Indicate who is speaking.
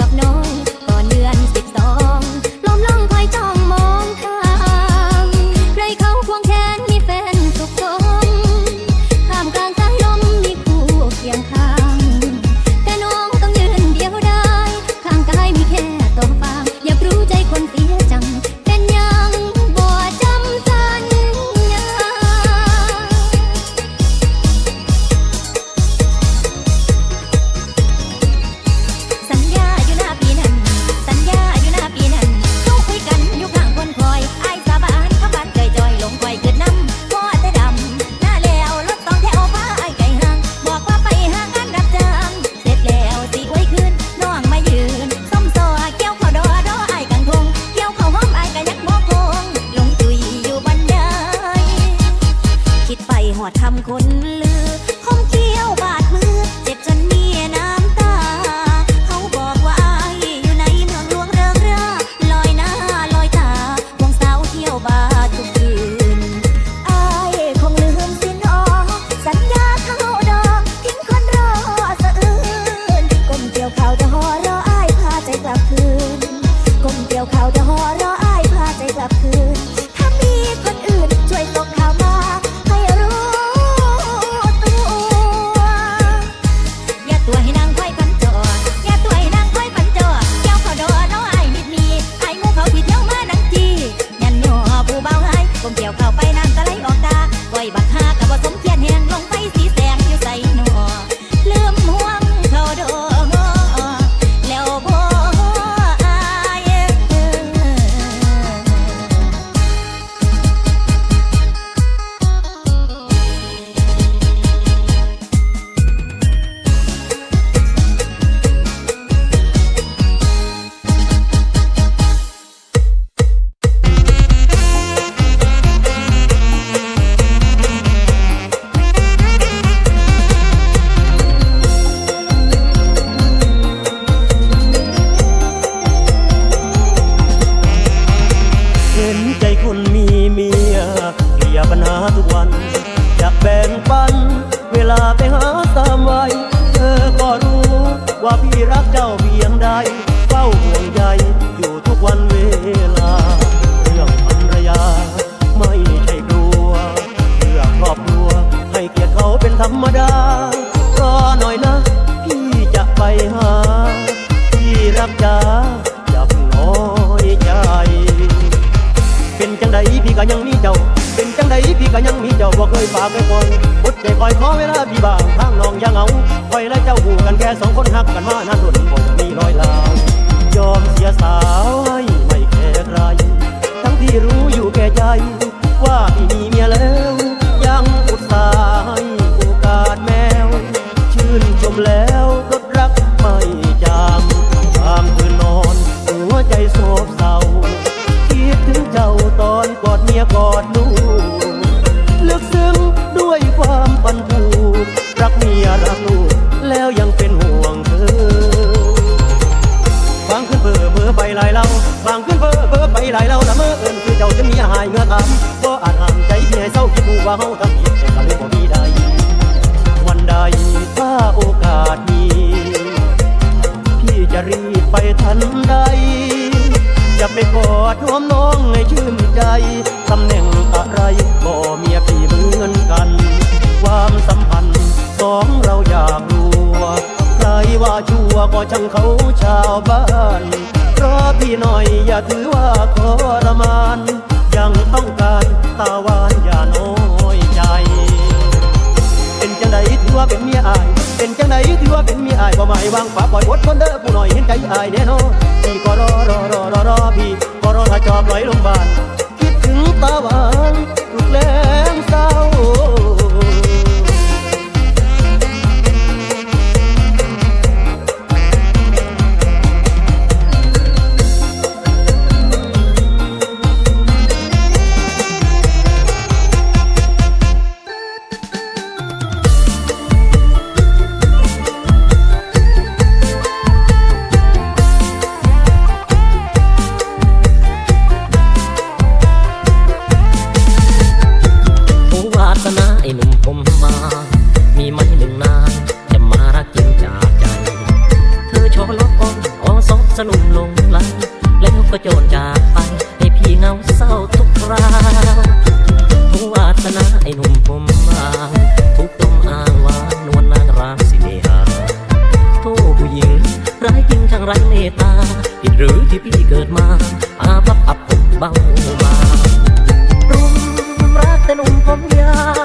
Speaker 1: กับน้อง วดำ
Speaker 2: คนเลื เบ ยังมีเจ้า เป็นจังใดพี่ก็ยังมีเจ้าบ่เคยฝากเคยปล่อยอดใจคอยขอเวลาพี่บางทางน้องยังเอาคอยและเจ้าหูกันแค่สองคนหักกันมานานรุ่นบ่จะมีรอยลาวยอมเสียสาวให้ไม่แคร์ใคร ทั้งที่รู้อยู่แก่ใจ ว่าพี่มีเมียแล้ว ยกอดลูกลึกซึ้งด้วยความปันผูกรักเมียรักลูกแล้วยังเป็นห่วงเธอบางขึ้นเพ้อเพ้อไปหลายเล่าบางขึ้นเพ้อเพ้อไปหลายเล่าละเมื่อเอินคือเจ้าจะมีหายเงื่อทำก็อาจทำใจพี่ให้เศร้าคิดว่าเฮาทำผิด ไปกอดหอมน้องให้ชื่นใจตำแหน่งอะไรบ่เมียพี่เหมือนกัน ความสัมพันธ์สองเราอยากรู้ใครว่าชั่วก็ช่างเขาชาวบ้านรอพี่หน่อยอย่าถือว่าขอาเป็นเมียอายบ่ไม่วางฝาปล่อยอดคนเด้อผู้หน่อยเห็นใจอายแน่นอนพี่ก็รอรอรอรอรอพี่ก็รอถ้าจอบลอยลงบานคิดถึงตาหวานทุกแรง
Speaker 3: มา มีไหมหนึ่งนานจะมารักจริงจากใจ เธอชอลบอ้อนอ้อซอกสนุมลงไหลแล้วก็โจรจากไปให้พี่เงาเศร้าทุกคราวผู้วาสนาไอ้หนุ่มผมมางทุกต้องอ้างว่านวลนางรามสิเนหาโทษผู้หญิงร้ายจริงช่างไร้เมตตาผิดหรือที่พี่เกิดมา อาภัพอับผมเบาบางรุมรักแต่หนุ่มผมยาว